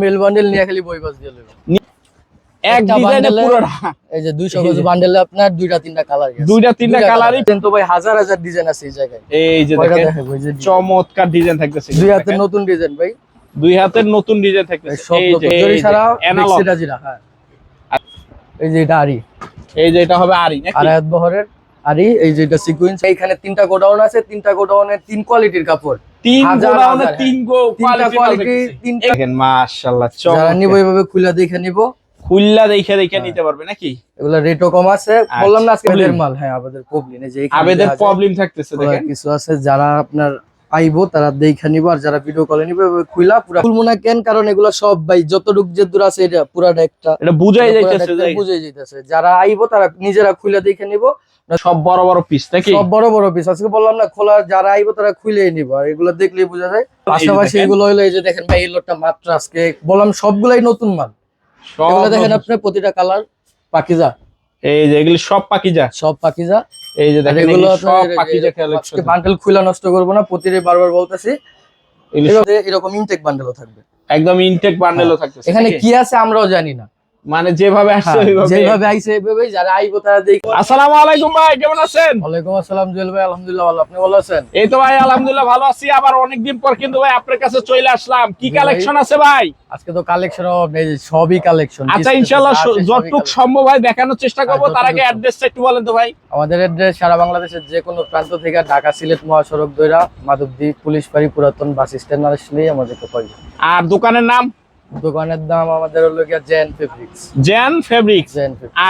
Mail bundle নিয়ে খালি বই বাস দিয়ে এক ডিজাইনে পুরোটা। এই যে 200 গজ বান্ডেলে আপনার দুইটা তিনটা কালার আছে। দুইটা তিনটা কালারই কিন্তু ভাই হাজার হাজার ডিজাইন আছে এই জায়গায়। এই যে দেখেন দেখাবো এই যে চমৎকার ডিজাইন থাকতেছে দুই হাতের নতুন ডিজাইন ভাই। দুই হাতের নতুন ডিজাইন এই থাকতেছে এই যে জরি ছাড়া অ্যানালগ সেটা জিরা হ্যাঁ। এই যে এটা আরি। এই যে এটা হবে আরি নাকি? আড়াইয়াত বহরের আরি এই যে এটা সিকোয়েন্স এইখানে তিনটা গোডাউন আছে তিনটা গোডাউনের তিন কোয়ালিটির কাপড়। তিন হাজার গোডাউনে তিন গো কোয়ালিটি কোয়ালিটি তিনটা মাশাআল্লাহ যারা নিব এইভাবে খুলে দেখে নিব। খুললা দেখে দেখে হ্যাঁ। নিতে পারবে নাকি? এগুলা রেটও কম আছে। আচ্ছা, বললাম না আজকে problem। মাল। হ্যাঁ আমাদের প্রবলেম যে এইখানে আবেদের দেখা যায়, প্রবলেম থাকতেছে দেখেন। কিছু আছে। যারা আপনার আইবো তারা দেখে নিব। আর যারা ভিডিও কলে নিবে খুলা পুরা খুলবো না কেন? কারণ এগুলা সব ভাই যতটুক যে দূর আছে এটা পুরাটা একটা এটা বুঝাই যাইতেছে যাইতেছে। যারা আইবো তারা নিজেরা খুলে দেখে নিব। সব বড় বড় পিস নাকি? সব বড় বড় পিস আজকে বললাম না খোলা যারা আইবো তারা খুলেই নিব আর এগুলো দেখলেই বোঝা যায়। পাশাপাশি এগুলো হলো এই যে দেখেন ভাই এই লোটটা মাত্র আজকে। বললাম সবগুলাই নতুন মাল। এগুলো দেখেন আপনি প্রতিটা কালার পাকিজা। এই যে এগুলি সব পাকিজা। সব পাকিজা। এই যে দেখেন এগুলো সব পাকিজা কালেকশন বান্ডেল খুলে নষ্ট করব না প্রতিটা বারবার বলতেছি। এরকম ইনটেক বান্ডেলও থাকবে। একদম ইনটেক বান্ডেলও থাকতেছে এখানে কি আছে আমরাও জানি না। মানে যেভাবে আসছে হ্যাঁ, যেভাবে আইছে এইভাবেই যারা আইবো তারা আসসালামু আলাইকুম ভাই কেমন আছেন? ওয়ালাইকুম আসসালাম জুয়েল ভাই আলহামদুলিল্লাহ ভালো। আপনি ভালো আছেন? এই তো ভাই আলহামদুলিল্লাহ ভালো আছি। আবার অনেকদিন পর কিন্তু ভাই আপনার কাছে চলে আসলাম। কি কালেকশন আছে ভাই? আজকে তো কালেকশন সবই কালেকশন আচ্ছা ইনশাআল্লাহ যতটুক সম্ভব হয় দেখানোর চেষ্টা করব। হ্যাঁ, তার আগে অ্যাড্রেসটা একটু বলেন তো ভাই। আমাদের অ্যাড্রেস সারা বাংলাদেশের যে কোনো প্রান্ত থেকে ঢাকা সিলেট মহাসড়ক দৈরা মাধবদ্বীপ পুলিশ বাড়ি পুরাতন বাস স্ট্যান্ড আসলেই আমাদেরকে পাই আর দোকানের নাম? দোকানের দাম আমাদের হলো গিয়া জেন ফেব্রিক্স জেন ফেব্রিক্স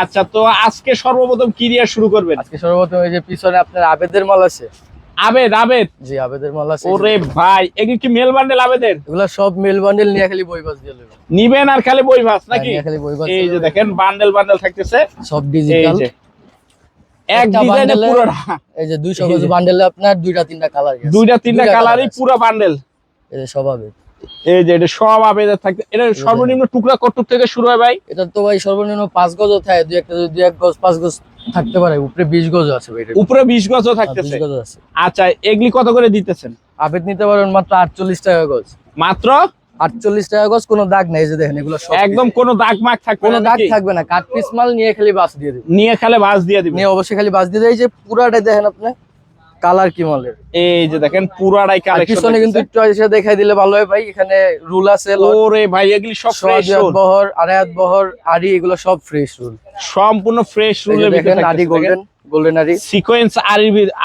আচ্ছা তো আজকে সর্বপ্রথম কি দিয়ে শুরু করবেন? আজকে সর্বপ্রথম এই যে পিছনে আপনার আবেদের মাল আছে। আবেদ আবেদ? জি আবেদের মাল আছে। ওরে ভাই এগুলি কি মেল বান্ডেল আবেদের? এগুলা সব মেল বান্ডেল নিয়ে খালি বই বাস দিয়ে নেবেন নিবেন আর খালি বই ভাস নাকি? খালি বই বাস এই যে দেখেন বান্ডেল বান্ডেল থাকতেছে। সব এই ডিজিটাল যে এক ডিজাইনে পুরোটা। এই যে 200 গজ বান্ডেলে আপনার দুইটা তিনটা কালার আছে। দুইটা তিনটা কালারই পুরো বান্ডেল এই যে সব আবেদ। এই যে এটা সব আবেদন থাকতে এটা সর্বনিম্ন টুকরা কটুক থেকে শুরু হয় ভাই? এটা তো ভাই সর্বনিম্ন পাঁচ গজও থাকে দুই একটা দুই এক গজ পাঁচ গজ থাকতে পারে উপরে বিশ আছে ভাই উপরে বিশ গজও থাকতেছে? আচ্ছা এগুলি কত করে দিতেছেন? আবেদ নিতে পারবেন মাত্র আটচল্লিশ টাকা গজ। মাত্র? আটচল্লিশ টাকা গজ কোনো দাগ নেই যে দেখেন এগুলো একদম কোনো দাগ মাগ থাকবে কোনো দাগ থাকবে না পিস মাল নিয়ে খালি বাস দিয়ে দিবে। নিয়ে খালে দিয়ে দিবে। নিয়ে অবশ্যই খালি বাস দিয়ে দেয় যে পুরাটাই দেখেন আপনি কালার কি মালের? এই যে দেখেন পুরাটাই কালেকশন পিছনে কিন্তু একটু এসে দেখাই দিলে ভালো হয় ভাই এখানে রুল আছে ওরে ভাই এগুলি সব ফ্রেশ সোয়াদিয়াত বহর আড়ায়াত বহর আড়ি এগুলো সব ফ্রেশ রুল সম্পূর্ণ ফ্রেশ রুলের দেখেন আড়ি গোল্ডেন গোল্ডেন আড়ি। সিকোয়েন্স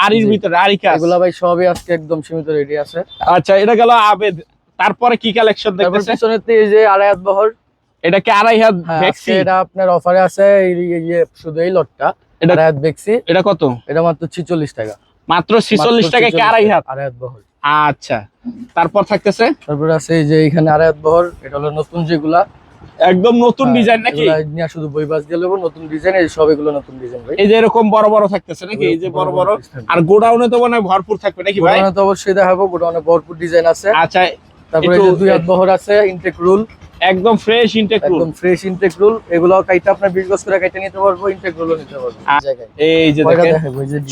আরির জি। ভিতরে আরি কাজ। এগুলা ভাই সবই আজকে একদম সীমিত রেডি আছে। আচ্ছা এটা গেল আবেদ। তারপরে কি কালেকশন তারপর দেখতেছে? পিছনে এই যে আড়ায়াত বহর। এটা কি আড়াই হাত ভ্যাকসি এটা আপনার অফারে আছে এই শুধু এই লটটা এটা- আড়ায়াত বেক্সি এটা কত? এটা মাত্র ছিচল্লিশ টাকা। মাত্র ছিচল্লিশ মাত্র টাকা কি 46 আড়াই হাত বহর আচ্ছা তারপর থাকতেছে? তারপর আছে এই যে এখানে আড়ায়াত বহর এটা হলো নতুন যেগুলা। একদম নতুন ডিজাইন নাকি? নিয়ে শুধু বই বাস দিয়ে নতুন ডিজাইন এই সব এগুলো নতুন ডিজাইন ভাই। এই যে এরকম বড় বড় থাকতেছে নাকি? এই যে বড় বড় আর গোডাউনে তো মনে হয় ভরপুর থাকবে নাকি ভাই? গোডাউনে তো অবশ্যই দেখাবো গোডাউনে ভরপুর ডিজাইন আছে। আচ্ছা তারপরে এই যে দুই হাত বহর আছে ইনটেক রুল একদম ফ্রেশ ইনটেক একদম ফ্রেশ ইনটেক রুল এগুলো কাইটা আপনার বিশ গজ করে কাইটা নিতে পারব ইনটেক রুলও নিতে পারব। এই যে দেখেন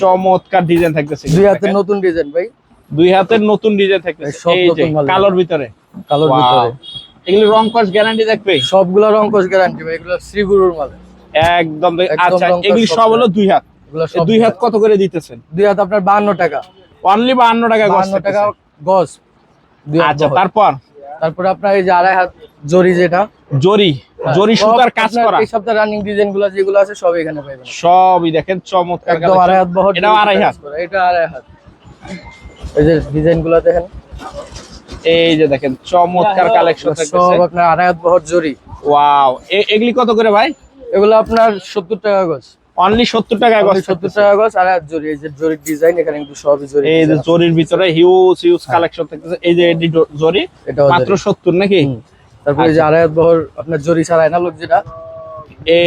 চমৎকার ডিজাইন থাকতেছে দুই হাতের নতুন ডিজাইন ভাই। দুই হাতের নতুন ডিজাইন থাকতেছে। এই যে কালোর ভিতরে। কালোর ভিতরে। এগুলো রং কস গ্যারান্টি দেখবে সবগুলো রংকশ গ্যারান্টি ভাই এগুলো শ্রীগুরুর মাল। একদম আচ্ছা রং কস এগুলি সব হলো দুই হাত। দুই হাত কত করে দিতেছেন? দুই হাত আপনার বাহান্ন টাকা। অনলি বাহান্ন টাকা গজ টাকা গজ। আচ্ছা বহর। তারপর আপনার এই যে আড়াই হাত জরি যেটা। জরি জরি সুতার কাজ করা। এই রানিং ডিজাইনগুলো যেগুলো আছে সব এখানে পাবেন সবই দেখেন চমৎকার একদম আড়াই হাত বহর জরি আড়াই হাত। এটা আড়াই হাত। এই যে ডিজাইনগুলো দেখেন। এই যে দেখেন চমৎকার কালেকশন সব আপনার আড়াই হাত বহর জরি। ওয়াও এগুলি কত করে ভাই? এগুলো আপনার সত্তর টাকা গজ। অনলি সত্তর টাকা গজ সত্তর টাকা গজ আড়াই হাত জরি। এই যে জরির ডিজাইন এখানে কিন্তু সবই জরি এই যে জরির ভিতরে হিউজ হিউজ কালেকশন থাকতেছে। এই যে এডি জরি মাত্র জরি। সত্তর নাকি? হুম। তারপরে এই যে আড়াই বহর আপনার জরি ছাড়া এনালগ যেটা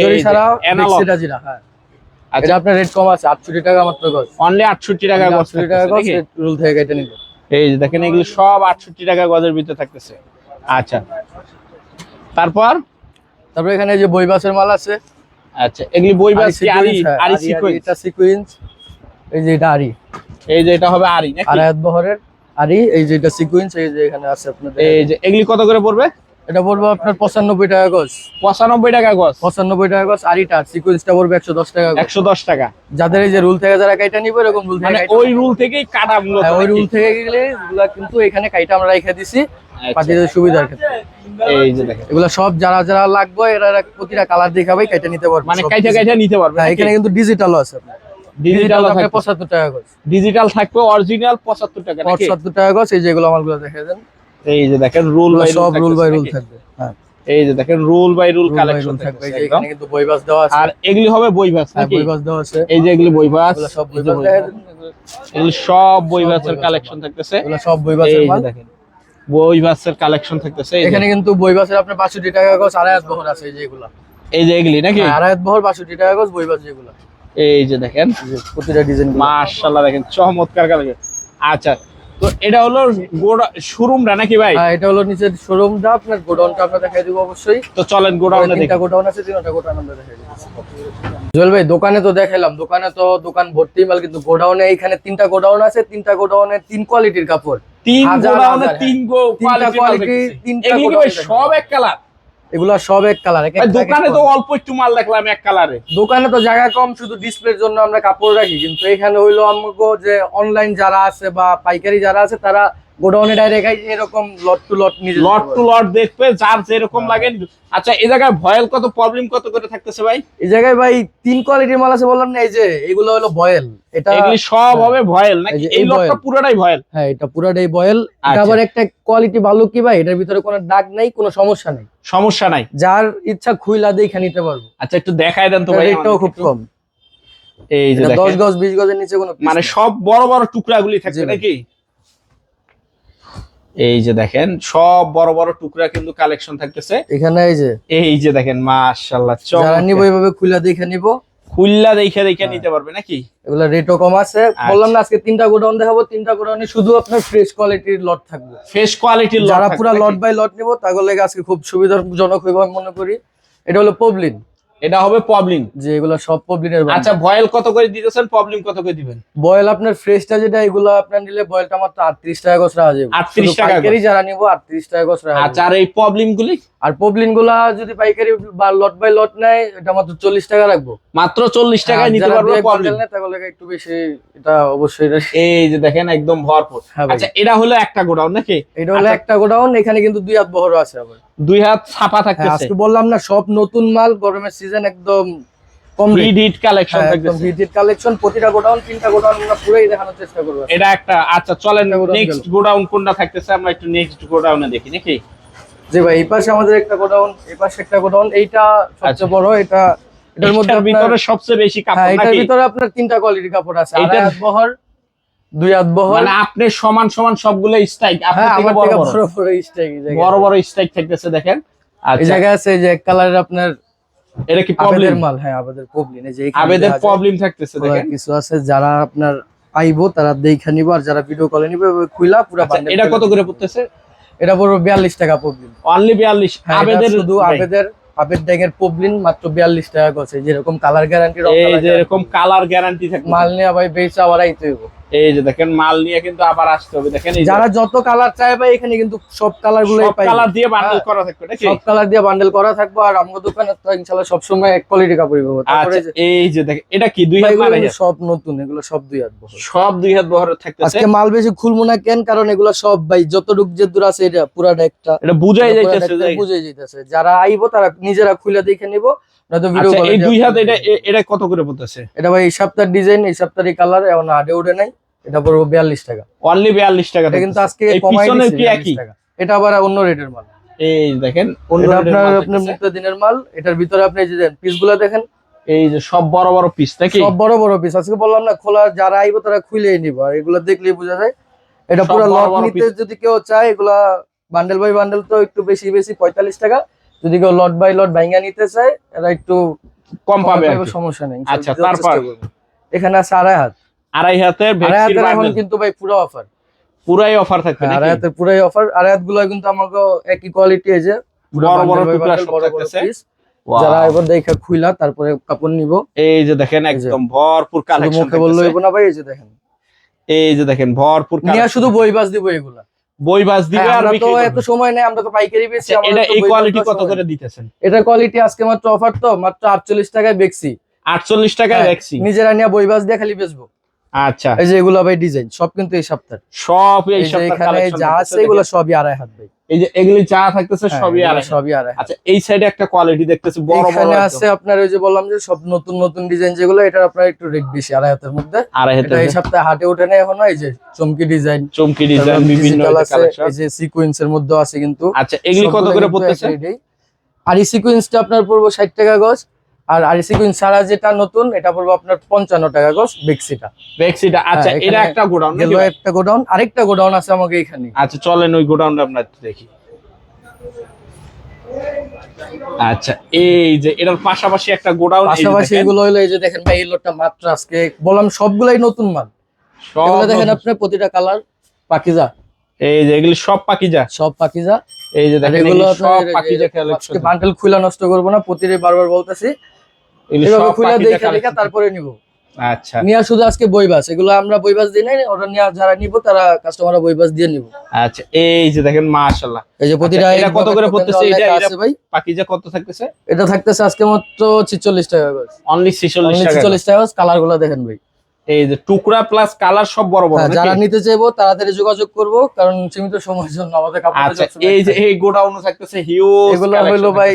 জরি ছাড়া অ্যানালগ যেটা হ্যাঁ। আচ্ছা। আপনার রেট কম আছে আটষট্টি টাকা মাত্র গজ। অনলি আটষট্টি টাকা গজ আটষট্টি টাকা গজ রুল থেকে কেটে নিল এই যে দেখেন এগুলো সব আটষট্টি টাকা গজের ভিতরে থাকতেছে। আচ্ছা। তারপর? তারপরে এখানে যে বই বাসের মাল আছে। আচ্ছা এগুলি বই বাস কি? আরি হ্যাঁ, আরি আরি, আরি, সিকোয়েন্স এটা সিকোয়েন্স এই যে এটা আরি। এই যে এটা হবে আরি নাকি? আড়াই বহরের আরি এই যে এটা সিকোয়েন্স এই যে এখানে আছে আপনাদের। এই যে এগুলি কত করে পড়বে? এটা পড়বে আপনার পঁচানব্বই টাকা গজ। পঁচানব্বই টাকা গজ। পঁচানব্বই টাকা গজ আরিটা সিকুয়েন্সটা পড়বে একশো দশ টাকা একশো দশ টাকা। যাদের এই যে রুল থেকে যারা কাইটা নিবে এরকম রুল থেকে মানে ওই রুল থেকেই কাটা হ্যাঁ, ওই রুল থেকে গেলে এগুলা কিন্তু এখানে কাইটা আমরা রেখে দিছি আচ্ছা। সুবিধার ক্ষেত্রে। এই যে দেখেন। এগুলা সব যারা যারা লাগবে এরা প্রতিটা কালার দেখাবে কাইটা নিতে পারবে। মানে সব কাইটা কাইটা নিতে পারবে হ্যাঁ, এখানে কিন্তু ডিজিটালও আছে। ডিজিটাল পঁচাত্তর টাকা গজ। ডিজিটাল থাকবে অরিজিনাল পঁচাত্তর টাকা নাকি? পঁচাত্তর টাকা গজ এই যেগুলো মালগুলো দেখে দেন। এই যে দেখেন রুল বাই সব রুল বাই রুল থাকবে হ্যাঁ এই যে দেখেন রুল বাই রুল কালেকশন থাকবে এই যে এখানে কিন্তু বই বাস দেওয়া আছে আর এগুলি হবে বই ভাস হ্যাঁ নাকি বই দেওয়া আছে এই যে এগুলি বই ভাস এগুলো সব বই এই যে বাস বই দেখে ভাস। দেন। এগুলি সব বই সব ভাসের বই ভাসের কালেকশন থাকতেছে এগুলো সব বই এই মাল দেখেন বই ভাসের কালেকশন থাকতেছে এখানে কিন্তু বই বাসের আপনার বাষট্টি টাকা গজ আড়াইয়াত বহর আছে এই যে এগুলা এই যে এগুলি নাকি হ্যাঁ, আড়াইয়াত বহর বাষট্টি টাকা গজ বই বাস যেগুলো এই যে দেখেন প্রতিটা ডিজাইন মাশাআল্লাহ দেখেন চমৎকার কালেকশন আচ্ছা তো এটা হলো শোরুমটা নাকি ভাই? হ্যাঁ এটা হলো নিচের শোরুমটা আপনার গোডাউনটা আমরা দেখাই দিব অবশ্যই। তো চলেন গোডাউনে দেখি তিনটা গোডাউন আছে তিনটা গোডাউন আমরা দেখাই দিব। জুয়েল ভাই দোকানে তো দেখাইলাম দোকানে তো দোকান ভর্তি মাল কিন্তু গোডাউনে এইখানে তিনটা গোডাউন আছে তিনটা গোডাউনে তিন কোয়ালিটির কাপড়। তিন হাজার গোডাউনে তিন গো তিনটা কোয়ালিটি তিনটা এগুলি কি ভাই গোডাউনে সব এক কালার এগুলা সব এক কালার দোকানে তো অল্প একটু মাল দেখলাম এক কালারে দোকানে তো জায়গা কম শুধু ডিসপ্লের জন্য আমরা কাপড় রাখি কিন্তু এখানে হইল আমাকে যে অনলাইন যারা আছে বা পাইকারি যারা আছে তারা গোডাউনে ডাইরেক্ট এরকম লট টু লট নিজে লট টু লট দেখবে যার যেরকম লাগে। আচ্ছা এই জায়গায় ভয়েল কত প্রবলেম কত করে থাকতেছে ভাই? এই জায়গায় ভাই তিন কোয়ালিটির মাল আছে বললাম না এই যে এগুলো হলো বয়েল এটা এগুলি সব হ্যাঁ। হবে ভয়েল নাকি এই লটটা ভয়েল। পুরোটাই ভয়েল? হ্যাঁ এটা পুরাটাই এটা আচ্ছা। আবার একটা কোয়ালিটি ভালো কি ভাই? এটার ভিতরে কোনো দাগ নাই কোনো সমস্যা নেই। সমস্যা নাই। যার ইচ্ছা খুইলা দিয়ে দেখে নিতে পারব। আচ্ছা একটু দেখাই দেন তো ভাই রেটটাও খুব। কম। এই যে এটা দশ দেখেন। গজ বিশ গজের নিচে কোনো মানে সব বড় বড় টুকরাগুলি জি থাকবে নাকি? এই যে দেখেন সব বড় বড় টুকরা কিন্তু কালেকশন থাকতেছে। এখানে এই যে। এই যে দেখেন মাশাআল্লাহ যারা নিবো এইভাবে খুইলা দেখে নিবো। খুললা দেখে দেখে হ্যাঁ। নিতে পারবে নাকি? এগুলা রেটও কম আছে। বললাম না আজকে তিনটা গোডাউন দেখাবো। তিনটা গোডাউনে শুধু আপনার ফ্রেশ কোয়ালিটির লট থাকবে। ফ্রেশ কোয়ালিটির যারা পুরা লট বাই লট নিবো তাগুলো আজকে খুব সুবিধাজনক হইব আমি মনে করি। এটা হলো পবলিন এটা হবে প্রবলেম যে এগুলো সব পবলিনের আচ্ছা ভয়েল কত করে দিতেছেন? প্রবলেম কত করে দিবেন? বয়েল আপনার ফ্রেশটা যেটা এগুলো আপনার নিলে বয়েলটা মাত্র আটত্রিশ টাকা গছ রাখা যাবে। 38 টাকা পাইকারি যারা নিবো আটত্রিশ টাকা গছ রাখা আচ্ছা আর এই প্রবলেম গুলি? আর পবলিনগুলা যদি পাইকারি বা লট বাই লট নেয় এটা মাত্র চল্লিশ টাকা রাখব। মাত্র চল্লিশ টাকায় নিতে পারবে প্রবলেম bundle নেয় একটু বেশি এটা অবশ্যই এটা- এই যে দেখেন একদম ভরপুর। হ্যাঁ আচ্ছা এটা হলো একটা গোডাউন নাকি? এটা হলো আচ্ছা। একটা গোডাউন এখানে কিন্তু দুই হাত বহর আছে আবার। দুই হাত ছাপা হ্যাঁ থাকতেছে। আজকে বললাম না সব নতুন মাল গরমের সিজন একদম কালেকশন হ্যাঁ, থাকতেছে। কালেকশন প্রতিটা গোডাউন তিনটা গোডাউন আমরা পুরোই দেখানোর চেষ্টা করব। এটা একটা আচ্ছা চলেন নেক্সট গোডাউন কোনটা থাকতেছে আমরা একটু নেক্সট গোডাউনে দেখি নাকি? জি ভাই এই পাশে আমাদের একটা গোডাউন এই পাশে একটা গোডাউন এইটা আচ্ছা। সবচেয়ে বড় এটা এটার মধ্যে আপনার- ভিতরে সবচেয়ে বেশি কাপড় হ্যাঁ এটার ভিতরে আপনার তিনটা কোয়ালিটির কাপড় আছে বহর দুই হাত বহর। মানে আপনি সমান সমান সবগুলো স্ট্রাইক আপনার হ্যাঁ থেকে বড়। বড় স্ট্রাইক থাকতেছে দেখেন। এই আচ্ছা। আছে যে এক আপনার এটা কি প্রবলেম মাল হ্যাঁ আবেদের পবলিন এই যে আবেদের প্রবলেম থাকতেছে দেখেন। কিছু আছে যারা আপনার আইবো তারা দেখা নিবো আর যারা ভিডিও কলে নিবে খুইলা পুরো আচ্ছা, এটা কত করে পড়তেছে? এটা পড়বে বিয়াল্লিশ টাকা পবলিন অনলি 42 হ্যাঁ, আবেদের শুধু আবেদের আবেদ পবলিন মাত্র বিয়াল্লিশ টাকা গছে যেরকম কালার গ্যারান্টি এই যে এরকম কালার গ্যারান্টি মাল নিয়ে ভাই বেচা আবার আইতে হইব। এই যে দেখেন মাল নিয়ে কিন্তু আবার আসতে হবে। দেখেন যারা যত কালার চায় ভাই এখানে কিন্তু সব কালার সব কালার দিয়ে বান্ডেল হ্যাঁ। করা থাকবে নাকি? সব কালার দিয়ে বান্ডেল করা থাকবে আর আমাদের দোকানে তো ইনশাআল্লাহ সবসময় এক কোয়ালিটি কাপড় পাবো তারপরে আচ্ছা এই যে দেখেন এটা কি দুই হাত? সব নতুন এগুলো সব দুই হাত বহর সব দুই হাত বহরের থাকতেছে? আজকে মাল বেশি খুলবো না কেন? কারণ এগুলো সব ভাই যতটুক যে দূর আছে এটা পুরাটা একটা এটা বুঝাই যাইতেছে একটা যে- বুঝে যাইতেছে। যারা আইবো তারা নিজেরা খুলে দেখে নিবো। আচ্ছা এই দুই হাত এটা এটা কত করে পড়তেছে? এটা ভাই এই সপ্তাহের ডিজাইন এই সপ্তাহের কালার এখন হাটে উঠে নাই। এটা পড়ব বিয়াল্লিশ টাকা। অনলি 42 টাকা কিন্তু আজকে কমাই পিছনের দিচ্ছে কি 42 একই? টাকা। এটা আবার অন্য রেটের মাল। এই দেখেন অন্য এটা রেটের আপনার আপনার মুক্ত দিনের মাল। এটার ভিতরে আপনি যে পিসগুলা দেখেন। এই যে সব বড় বড় পিস নাকি? সব বড় বড় পিস আজকে বললাম না খোলা যারা আইবো তারা খুলেই নিব। আর এগুলো দেখলেই বোঝা যায়। এটা পুরো লট নিতে যদি কেউ চায় এগুলা বান্ডেল বাই বান্ডেল তো একটু বেশি বেশি পঁয়তাল্লিশ টাকা। যদি কেউ লট বাই লট ভাঙ্গা নিতে চায় এরা একটু কম পাবে সমস্যা নেই। আচ্ছা, তারপর? এখানে আছে আড়াই হাত। আড়াই হাতের আড়াই হাতের এখন কিন্তু ভাই পুরো অফার পুরাই অফার থাকবে হ্যাঁ, নাকি? আড়াই হাতের পুরাই অফার আড়াই হাতগুলো কিন্তু আমাকে একই কোয়ালিটি এই যে বড় বড় টুকরা সব থাকতেছে। যারা এবার দেখা খুইলা তারপরে কাপড় নিব। এই যে দেখেন একদম ভরপুর কালেকশন মুখে বললে না ভাই এই যে দেখেন। এই যে দেখেন ভরপুর নিয়ে collection। শুধু বইবাস দিব এগুলা। বই বাস দিবে হ্যাঁ, আর তো এত সময় নেই আমরা তো পাইকারি আচ্ছা, এটা এই কোয়ালিটি কত করে দিতেছেন? এটা কোয়ালিটি আজকে মাত্র অফার তো মাত্র আটচল্লিশ টাকায় বেচছি। আটচল্লিশ টাকায় বেচছি? দেখছি নিজেরা নিয়ে বইবাস দিয়ে খালি বেচবো। আচ্ছা। এই যে এগুলো ভাই ডিজাইন সব কিন্তু এই সপ্তাহে সব এই সপ্তাহ এখানে যা আছে এগুলো সবই আড়াই হাত ভাই। এই যে এগুলি চা থাকতেছে হ্যাঁ, সবই আর সবই আড়াই আচ্ছা এই সাইডে একটা কোয়ালিটি দেখতেছি বড় বড় আছে আপনার ওই যে বললাম যে সব নতুন নতুন ডিজাইন যেগুলো এটা আপনার একটু রেট বেশি আড়াই হাতের মধ্যে। আড়াই এটা এই সপ্তাহে হাটে ওঠে না এখনও এই যে চমকি ডিজাইন চমকি ডিজাইন বিভিন্ন আছে কালেকশন এই যে সিকোয়েন্সের মধ্যে আছে কিন্তু। আচ্ছা এগুলি কত করে পড়তেছে? আর এই সিকোয়েন্সটা আপনার পড়ব ষাট টাকা গজ। আর আর সিকোয়েন্স ছাড়া যেটা নতুন এটা পড়ব আপনার পঞ্চান্ন টাকা গজ বেক্সিটা। বেক্সিটা আচ্ছা হ্যাঁ, এটা একটা গোডাউন গেল একটা গোডাউন আরেকটা গোডাউন আছে আমাকে এখানে। আচ্ছা চলেন ওই গোডাউনটা একটু দেখি। আচ্ছা এই যে এটার পাশাপাশি একটা গোডাউন পাশাপাশি এগুলো হলো এই যে দেখেন ভাই এই লটটা মাত্র আজকে বললাম সবগুলাই নতুন মাল। এগুলো দেখেন আপনি প্রতিটা কালার পাকিজা। এই যে এগুলি সব পাকিজা? সব পাকিজা। এই যে দেখেন এগুলো সব আপনার পাকিজা কালেকশন বান্ডেল খুলে নষ্ট করব না প্রতিটা বারবার বলতেছি এভাবে খুলে দেখে দেখে তারপরে নিব। আচ্ছা। নিয়ে শুধু আজকে বইবাস এগুলো আমরা বইবাস দিই নাই ওরা নিয়ে যারা নিব তারা কাস্টমাররা বইবাস দিয়ে নিব। আচ্ছা এই যে দেখেন মাশাআল্লাহ। এই যে প্রতিটা আচ্ছা, এটা কত করে পড়তেছে? এটা- আছে ভাই। পাকিজা কত থাকতেছে? এটা থাকতেছে আজকে মাত্র টাকা করে। অনলি 46 টাকা ছিচল্লিশ টাকা কালারগুলো দেখেন ভাই। এই যে টুকরা প্লাস কালার সব বড় বড় হ্যাঁ, যারা নিতে চাইব তাড়াতাড়ি যোগাযোগ করব কারণ সীমিত সময়ের জন্য আমাদের আচ্ছা এই যে এই গোডাউন থাকতেছে হিউজ এগুলো হলো ভাই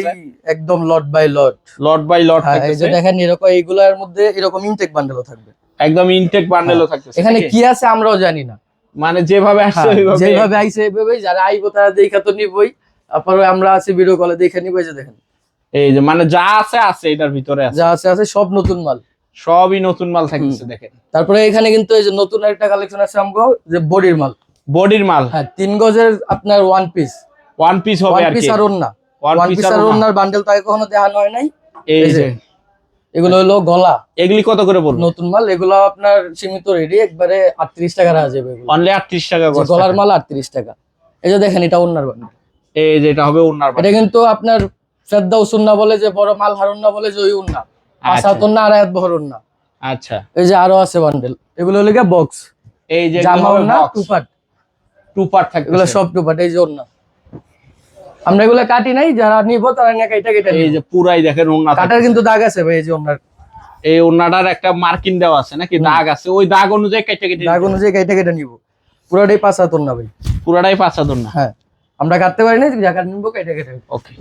একদম lot by lot lot by lot হ্যাঁ এই যে দেখেন এরকম এইগুলোর মধ্যে এরকম ইনটেক বান্ডেলও থাকবে। একদম ইনটেক বান্ডেলও থাকতেছে এখানে কি আছে আমরাও জানি না। মানে যেভাবে আসছে হ্যাঁ, ওইভাবে যেভাবে আইছে এইভাবেই যারা আইবো তারা দেখা তো নিবই। তারপরে আমরা আছি ভিডিও কলে দেখে নিবো এই যে দেখেন। এই যে মানে যা আছে আছে এটার ভিতরে আছে। যা আছে আছে সব নতুন মাল। সবই নতুন মাল থাকতেছে দেখেন। তারপরে এখানে কিন্তু এই যে নতুন একটা কালেকশন আছে আমগো যে বডির মাল। বডির মাল। হ্যাঁ তিন গজের আপনার ওয়ান পিস ওয়ান পিস হবে ওয়ান আর পিস কি আর ওন্না ওয়ান পিস পিস আর ওন্নার বান্ডেল তো কখনো দেখানো হয় নাই। এই যে। এগুলো হলো গলা। এগুলি কত করে পড়ল নতুন মাল এগুলো আপনার সীমিত রেডি একবারে আটত্রিশ টাকা রাখা যাবে এগুলো। অনলি 38 টাকা গজ গলার মাল আটত্রিশ টাকা। এই যে দেখেন এটা ওন্নার বান্ডেল এই যে এটা হবে ওনার এটা কিন্তু আপনার ফেদ্দা উসুন্না বলে যে বড় মাল হারুন্না বলে যে ওই উন্না আচ্ছা। আসাত উন্না আড়াই হাত বহর উন্না আচ্ছা। এই যে আরও আছে বান্ডেল এগুলো হলো বক্স এই যে জামা উন্না টু পার্ট টু পার্ট থাকবে এগুলো সব টু পার্ট এই যে উন্না আমরা এগুলো কাটি নাই যারা নিব তারা নিয়ে কাইটা কেটে এই যে পুরাই দেখেন ওন্না কাটার কিন্তু দাগ আছে ভাই এই যে ওনার এই ওন্নাটার একটা মার্কিং দেওয়া আছে নাকি? দাগ আছে। ওই দাগ অনুযায়ী কেটে কেটে দাগ অনুযায়ী কাইটা কেটে নিব। পুরোটাই পাঁচ হাত উন্না ভাই। পুরাটাই পাঁচ হাজার না হ্যাঁ। আমরা কাটতে পারি না যা কাট নিবো কাইটা কেটে ওকে